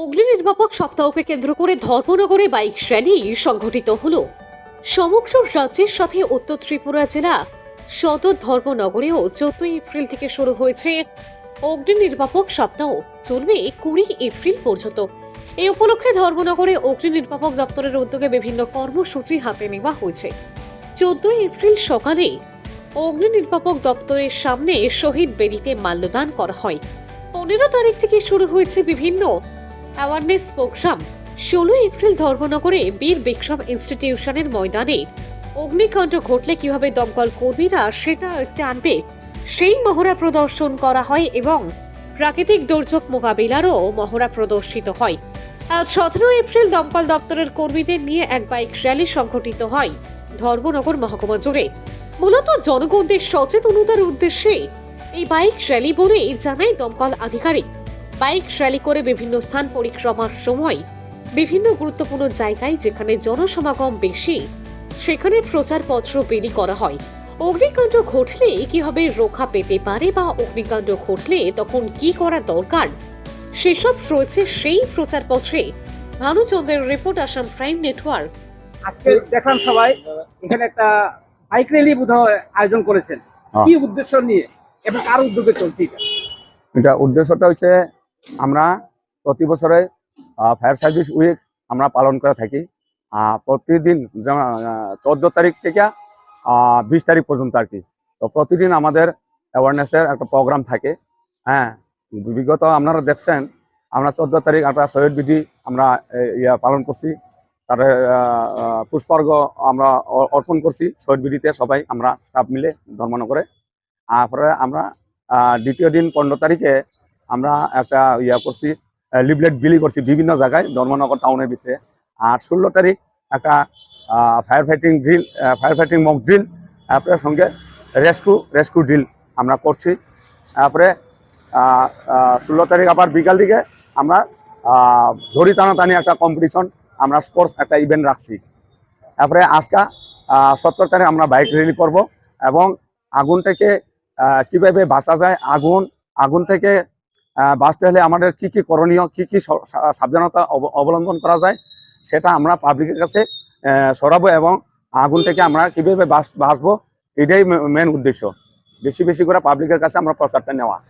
অগ্নি নির্বাপক সপ্তাহকে কেন্দ্র করে ধর্মনগরে bike rally সংঘটিত হল। সমগ্র রাজ্যের সাথে উত্তর ত্রিপুরা জেলা সদর ধর্মনগরেও চোদ্দই এপ্রিল থেকে শুরু হয়েছে অগ্নি নির্বাপক সপ্তাহ। চলবে কুড়ি এপ্রিল পর্যন্ত। এই উপলক্ষে ধর্মনগরে অগ্নি নির্বাপক দপ্তরের উদ্যোগে বিভিন্ন কর্মসূচি হাতে নেওয়া হয়েছে। চোদ্দই এপ্রিল সকালে অগ্নি নির্বাপক দপ্তরের সামনে শহীদ বেদিতে মাল্যদান করা হয়। পনেরো তারিখ থেকে শুরু হয়েছে বিভিন্ন অ্যাওয়ারনেস প্রোগ্রাম ষোলো এপ্রিল ধর্মনগরে বীর বিক্রম ইনস্টিটিউশনের ময়দানে অগ্নিকাণ্ড ঘটলে কীভাবে দমকল কর্মীরা সেটা আনবে সেই মহড়া প্রদর্শন করা হয় এবং প্রাকৃতিক দুর্যোগ মোকাবিলারও মহড়া প্রদর্শিত হয়। আজ সতেরো এপ্রিল দমকল দপ্তরের কর্মীদের নিয়ে এক বাইক র্যালি সংঘটিত হয় ধর্মনগর মহকুমা জুড়ে। মূলত জনগণদের সচেতনতার উদ্দেশ্যে এই বাইক র্যালি বলে জানায় দমকল আধিকারিক। বাইক র্যালি করে বিভিন্ন স্থান পরিক্রমার সময় বিভিন্ন গুরুত্বপূর্ণ জায়গায় যেখানে জনসমাগম বেশি সেখানে প্রচারপত্র বেরি করা হয় অগ্নিকাণ্ড ঘটলে কীভাবে রক্ষা পেতে পারে বা অগ্নিকাণ্ড ঘটলে তখন কি করা দরকার সেসব রয়েছে সেই প্রচারপত্রে ভানুচন্দ্রের রিপোর্ট আসাম প্রাইম নেটওয়ার্ক আজকে দেখলাম সবাই এখানে একটা বাইক র্যালি বোধহয় আয়োজন করেছেন হ্যাঁ। কি উদ্দেশ্য নিয়ে এবং কার উদ্যোগে চলছে এটা? এটা উদ্দেশ্যটা হচ্ছে আমরা প্রতি বছরে ফায়ার সার্ভিস উইক আমরা পালন করে থাকি। প্রতিদিন চোদ্দ তারিখ থেকে বিশ তারিখ পর্যন্ত আর কি। তো প্রতিদিন আমাদের অ্যাওয়ারনেসের একটা প্রোগ্রাম থাকে। হ্যাঁ বিগত আপনারা দেখছেন, আমরা চোদ্দ তারিখ একটা শহীদ বিধি আমরা ইয়া পালন করছি। তার পুষ্পার্ঘ আমরা অর্পণ করছি শহীদ বিধিতে সবাই, আমরা স্টাফ মিলে ধর্মনগরে। তারপরে আমরা দ্বিতীয় দিন পনেরো তারিখে আমরা একটা ইয়া করছি লিফলেট বিলি করছি বিভিন্ন জায়গায়, ধর্মনগর টাউনের ভিতরে। আর ষোলো তারিখ একটা fire fighting drill fire fighting mock drill তারপরে সঙ্গে রেস্কিউ রেস্কিউ ড্রিল আমরা করছি। তারপরে ষোলো তারিখ আবার বিকাল দিকে আমরা দড়ি টানাটানি একটা কম্পিটিশন আমরা স্পোর্টস একটা ইভেন্ট রাখছি। তারপরে আজকা সত্তর তারিখ আমরা বাইক র্যালি করব এবং আগুন থেকে কীভাবে বাঁচা যায়, আগুন আগুন থেকে বাঁচতে হলে আমাদের কি কি করণীয়, কি কি সাবধানতা অবলম্বন করা যায়, সেটা আমরা পাবলিকের কাছে সরাবো এবং আগুন থেকে আমরা কীভাবে বাঁচ- বাঁচবো, এটাই মেন উদ্দেশ্য। বেশি বেশি করে পাবলিকের কাছে আমরা প্রচারটা নেওয়া।